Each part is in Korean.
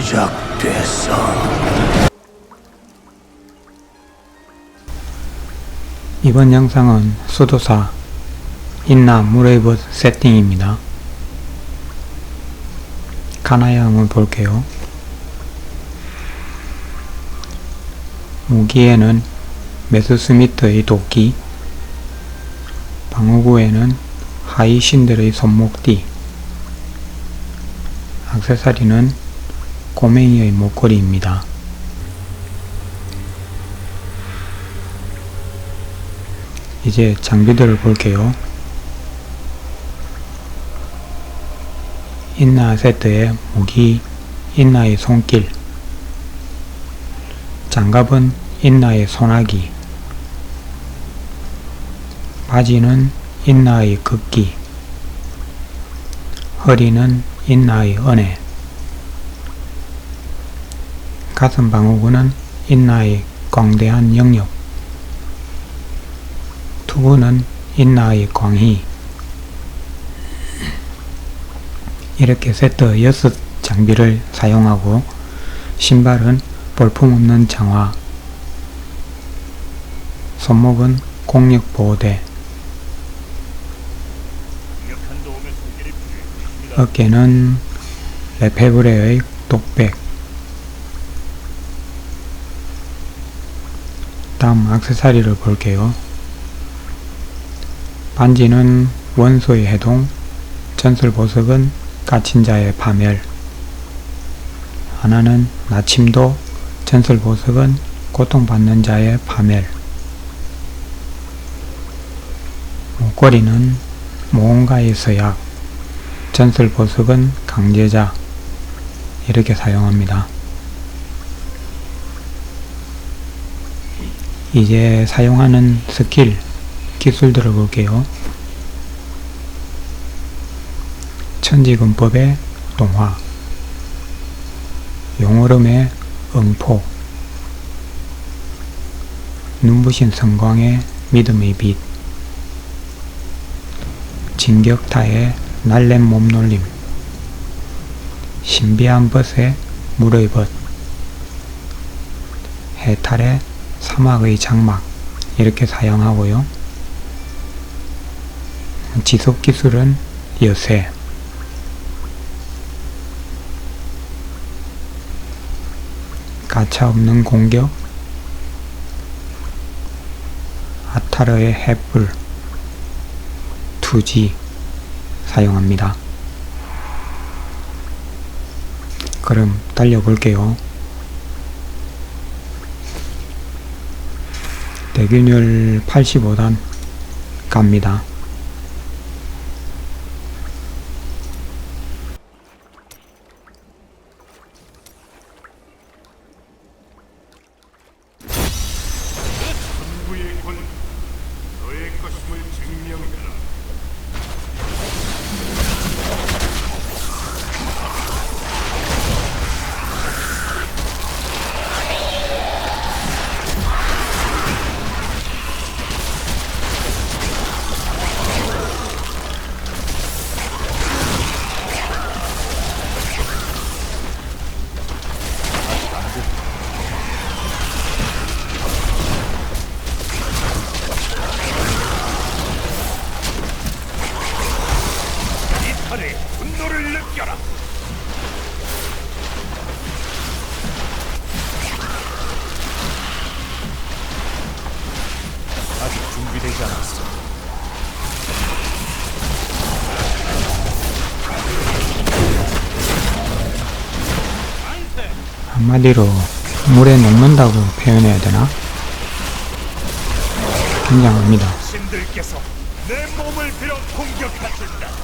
시작됐어. 이번 영상은 수도사 인나 무레이브 세팅입니다. 가나야 한번 볼게요. 무기에는 메스스미트의 도끼, 방어구에는 하이신들의 손목띠, 악세사리는 꼬맹이의 목걸이입니다. 이제 장비들을 볼게요. 인나 세트의 무기, 인나의 손길, 장갑은 인나의 소나기, 바지는 인나의 극기, 허리는 인나의 은혜, 가슴 방어구는 인나의 광대한 영역, 투구는 인나의 광희. 이렇게 세트 6 장비를 사용하고 신발은 볼품없는 장화. 손목은 공력 보호대. 어깨는 레페브레의 독백 다음 악세사리를 볼게요. 반지는 원소의 해동, 전술 보석은 까친 자의 파멸, 하나는 나침도, 전술 보석은 고통받는 자의 파멸, 목걸이는 모험가의 서약, 전술 보석은 강제자, 이렇게 사용합니다. 이제 사용하는 스킬, 기술 들어볼게요. 천지근법의 동화. 용오름의 응포. 눈부신 성광의 믿음의 빛. 진격타의 날랜 몸놀림. 신비한 벗의 물의 벗. 해탈의 사막의 장막 이렇게 사용하고요. 지속 기술은 여세 가차없는 공격 아타르의 햇불 투지 사용합니다. 그럼 달려볼게요. 대균율 85단 갑니다. 너의 것임을 증명해라. 준비되지 않았어. 한마디로 물에 녹는다고 표현해야 되나? 굉장합니다. 신들께서 내 몸을 빌어 공격하신다.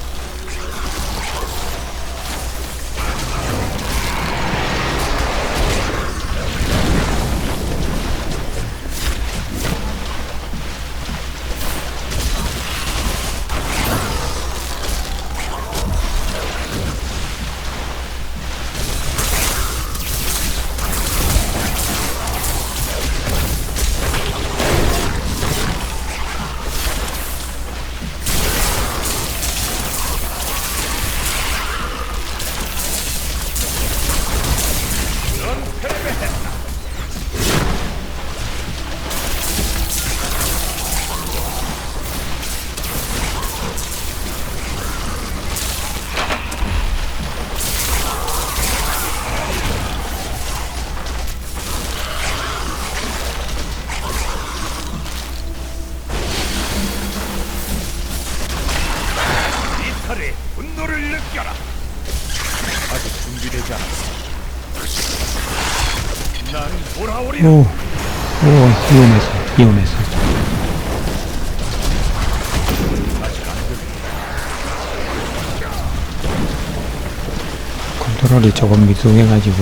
오, 오, 위험했어, 위험했어. 컨트롤이 조금 미숙해가지고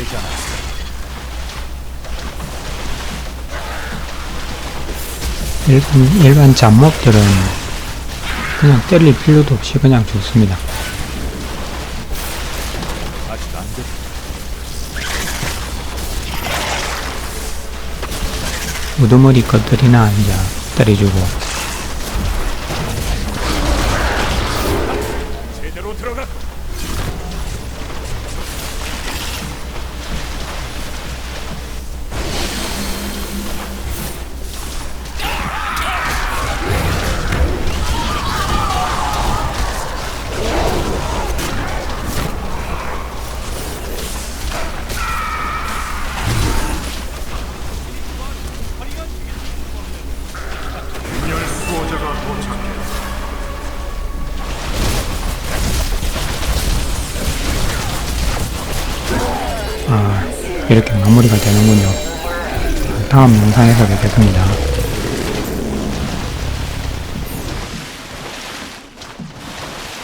되지 않았어. 일반, 일반 잡목들은 그냥 때릴 필요도 없이 그냥 죽습니다. 아직 안 됐다. 우두머리 것들이나 이제 때려주고 아, 이렇게 마무리가 되는군요. 다음 영상에서 뵙겠습니다.